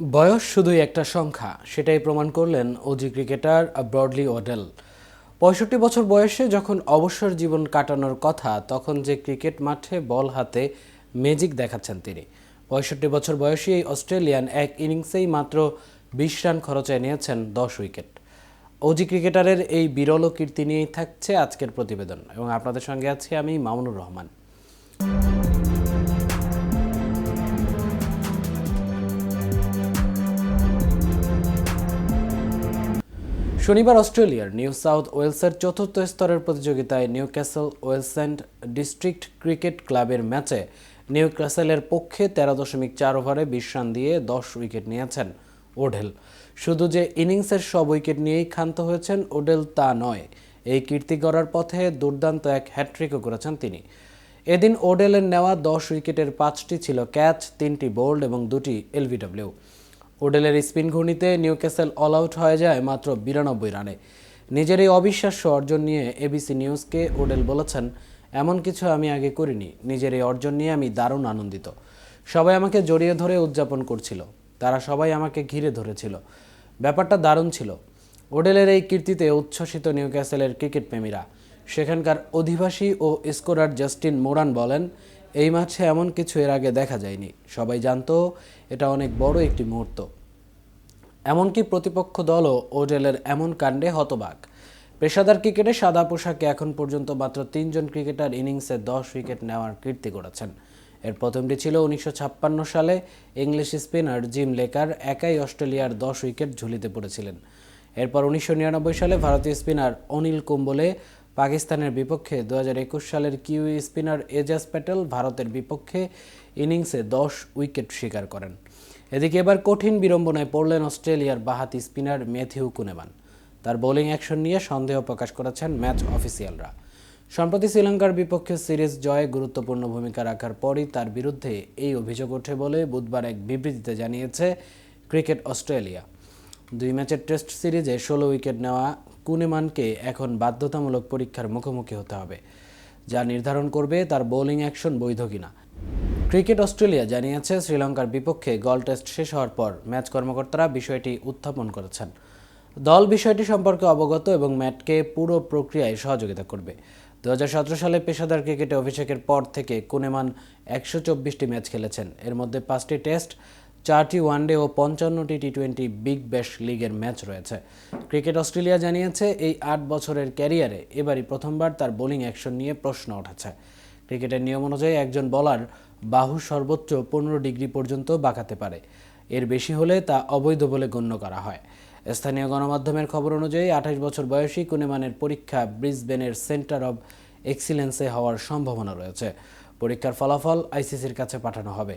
বয়স শুধুই একটা সংখ্যা, সেটাই প্রমাণ করলেন ওজি ক্রিকেটার ব্রডলি ওডেল পঁয়ষট্টি বছর বয়সে যখন অবসর জীবন কাটানোর কথা, তখন যে ক্রিকেট মাঠে বল হাতে ম্যাজিক দেখাচ্ছেন তিনি। পঁয়ষট্টি বছর বয়সী এই অস্ট্রেলিয়ান এক ইনিংসেই মাত্র বিশ রান খরচায় নিয়েছেন দশ উইকেট। ওজি ক্রিকেটারের এই বিরল কীর্তি নিয়েই থাকছে আজকের প্রতিবেদন, এবং আপনাদের সঙ্গে আছি আমি মামুনুর রহমান। শনিবার অস্ট্রেলিয়ার নিউ সাউথ ওয়েলসের চতুর্থ স্তরের প্রতিযোগিতায় নিউ ক্যাসেল ওয়েলস্যান্ড ডিস্ট্রিক্ট ক্রিকেট ক্লাবের ম্যাচে নিউ ক্যাসেলের পক্ষে তেরো দশমিক চার ওভারে বিশ রান দিয়ে দশ উইকেট নিয়েছেন ওডেল। শুধু যে ইনিংসের সব উইকেট নিয়েই ক্ষান্ত হয়েছেন ওডেল তা নয়, এই কীর্তি গড়ার পথে দুর্দান্ত এক হ্যাট্রিকও করেছেন তিনি। এদিন ওডেলের নেওয়া দশ উইকেটের পাঁচটি ছিল ক্যাচ, তিনটি বোল্ড এবং দুটি এলবিডব্লিউ ওডেলের স্পিন ঘূর্ণিতে নিউক্যাসেল অল আউট হয়ে যায় মাত্র বিরানব্বই রানে। নিজের এই অবিশ্বাস্য অর্জন নিয়ে এবিসি নিউজকে ওডেল বলেছেন, এমন কিছু আমি আগে করিনি, নিজের এই অর্জন নিয়ে আমি দারুণ আনন্দিত। সবাই আমাকে জড়িয়ে ধরে উদযাপন করছিল, তারা সবাই আমাকে ঘিরে ধরেছিল। ব্যাপারটা দারুণ ছিল। ওডেলের এই কীর্তিতে উচ্ছ্বসিত নিউক্যাসেলের ক্রিকেট প্রেমীরা সেখানকার অধিবাসী ও স্কোরার জাস্টিন মোরান বলেন এই ম্যাচে এমন কিছু এর আগে দেখা যায়নি। সবাই জানতো, এটা অনেক বড় একটি মুহূর্ত। এমনকি প্রতিপক্ষ দলও ওডেলের এমন কাণ্ডে হতবাক। পেশাদার ক্রিকেটে সাদা পোশাকে এখন পর্যন্ত মাত্র তিনজন ক্রিকেটার ইনিংসে দশ উইকেট নেওয়ার কীর্তি করেছেন এর প্রথমটি ছিল উনিশশো ছাপ্পান্ন সালে ইংলিশ স্পিনার জিম লেকার একাই অস্ট্রেলিয়ার দশ উইকেট ঝুলিতে পড়েছিলেন। এরপর উনিশশো নিরানব্বই সালে ভারতীয় স্পিনার অনিল কুম্বলে পাকিস্তানের বিপক্ষে দু হাজার একুশ সালের কিউই স্পিনার এজাজ প্যাটেল ভারতের বিপক্ষে ইনিংসে দশ উইকেট শিকার করেন। এদিকে এবার কঠিন বিড়ম্বনায় পড়লেন অস্ট্রেলিয়ার বাহাতি স্পিনার ম্যাথিউ কুনেমান। তার বোলিং অ্যাকশন নিয়ে সন্দেহ প্রকাশ করেছেন ম্যাচ অফিসিয়ালরা। সম্প্রতি শ্রীলঙ্কার বিপক্ষে সিরিজ জয়ে গুরুত্বপূর্ণ ভূমিকা রাখার পরই তার বিরুদ্ধে এই অভিযোগ ওঠে বলে বুধবার এক বিবৃতিতে জানিয়েছে ক্রিকেট অস্ট্রেলিয়া। দুই ম্যাচের টেস্ট সিরিজে ষোলো উইকেট নেওয়া কুনেমানকে এখন বাধ্যতামূলক পরীক্ষার মুখোমুখি হতে হবে, যা নির্ধারণ করবে তার বোলিং অ্যাকশন বৈধ কিনা। ক্রিকেট অস্ট্রেলিয়া জানিয়েছে, শ্রীলঙ্কার বিপক্ষে গল টেস্ট শেষ হওয়ার পর ম্যাচ কর্মকর্তারা বিষয়টি উত্থাপন করেছেন। দল বিষয়টি সম্পর্কে অবগত এবং ম্যাটকে পুরো প্রক্রিয়ায় সহযোগিতা করবে। দু হাজার সতেরো সালে পেশাদার ক্রিকেটে অভিষেকের পর থেকে কুনেমান একশো চব্বিশটি ম্যাচ খেলেছেন। এর মধ্যে পাঁচটি টেস্ট চারটি ওয়ানডে ও পঞ্চান্নটি টি টোয়েন্টি বিগ ব্যাশ লিগের ম্যাচ রয়েছে। ক্রিকেট অস্ট্রেলিয়া জানিয়েছে, এই আট বছরের ক্যারিয়ারে এবারই প্রথমবার তার বোলিং অ্যাকশন নিয়ে প্রশ্ন উঠেছে। ক্রিকেটের নিয়ম অনুযায়ী একজন বলার বাহু সর্বোচ্চ পনেরো ডিগ্রি পর্যন্ত বাঁকাতে পারে। এর বেশি হলে তা অবৈধ বলে গণ্য করা হয়। স্থানীয় গণমাধ্যমের খবর অনুযায়ী, আঠাশ বছর বয়সী কুনেমানের পরীক্ষা ব্রিসবেনের সেন্টার অব এক্সিলেন্সে হওয়ার সম্ভাবনা রয়েছে। পরীক্ষার ফলাফল আইসিসির কাছে পাঠানো হবে।